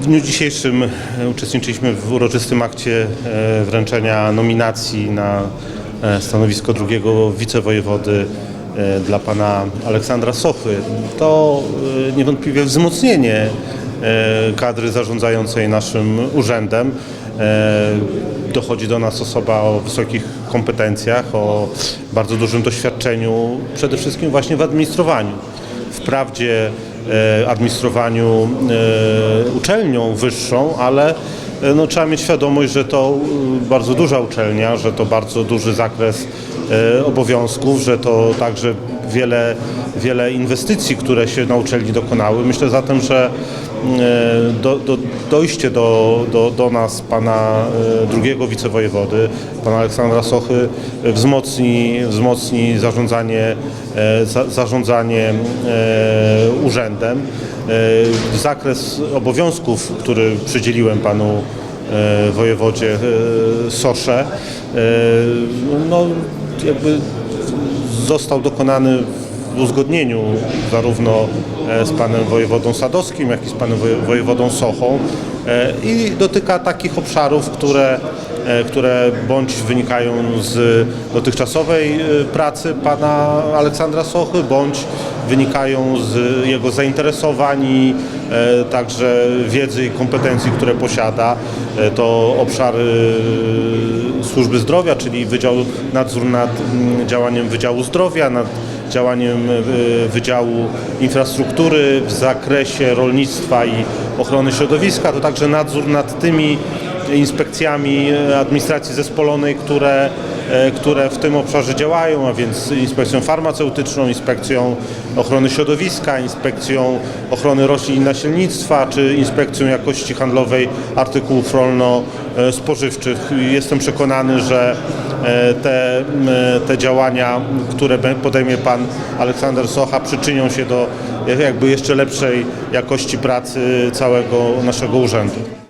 W dniu dzisiejszym e, uczestniczyliśmy w uroczystym akcie e, wręczenia nominacji na e, stanowisko drugiego wicewojewody dla pana Aleksandra Sochy. To niewątpliwie wzmocnienie kadry zarządzającej naszym urzędem. Dochodzi do nas osoba o wysokich kompetencjach, o bardzo dużym doświadczeniu, przede wszystkim właśnie w administrowaniu. Wprawdzie administrowaniu e, uczelnią wyższą, ale e, no, trzeba mieć świadomość, że to e, bardzo duża uczelnia, że to bardzo duży zakres e, obowiązków, że to także wiele, wiele inwestycji, które się na uczelni dokonały. Myślę zatem, że e, do, do, dojście do, do, do nas pana e, drugiego wicewojewody, pana Aleksandra Sochy e, wzmocni, wzmocni zarządzanie, e, za, zarządzanie e, urzędem. E, Zakres obowiązków, który przydzieliłem panu e, wojewodzie e, Sosze, e, no jakby został dokonany w uzgodnieniu zarówno e, z panem wojewodą Sadowskim, jak i z panem woje- wojewodą Sochą e, i dotyka takich obszarów, które, e, które bądź wynikają z dotychczasowej pracy pana Aleksandra Sochy, bądź wynikają z jego zainteresowań i także wiedzy i kompetencji, które posiada. To obszary służby zdrowia, czyli Wydział, nadzór nad mm, działaniem Wydziału Zdrowia, nad działaniem e, Wydziału Infrastruktury w zakresie rolnictwa i ochrony środowiska, to także nadzór nad tymi inspekcjami e, administracji zespolonej, które, e, które w tym obszarze działają, a więc inspekcją farmaceutyczną, inspekcją ochrony środowiska, inspekcją ochrony roślin i nasiennictwa, czy inspekcją jakości handlowej artykułów rolno-spożywczych. Jestem przekonany, że e, te, te działania, które podejmie pan Aleksander Socha przyczynią się do jakby jeszcze lepszej jakości pracy całego naszego urzędu.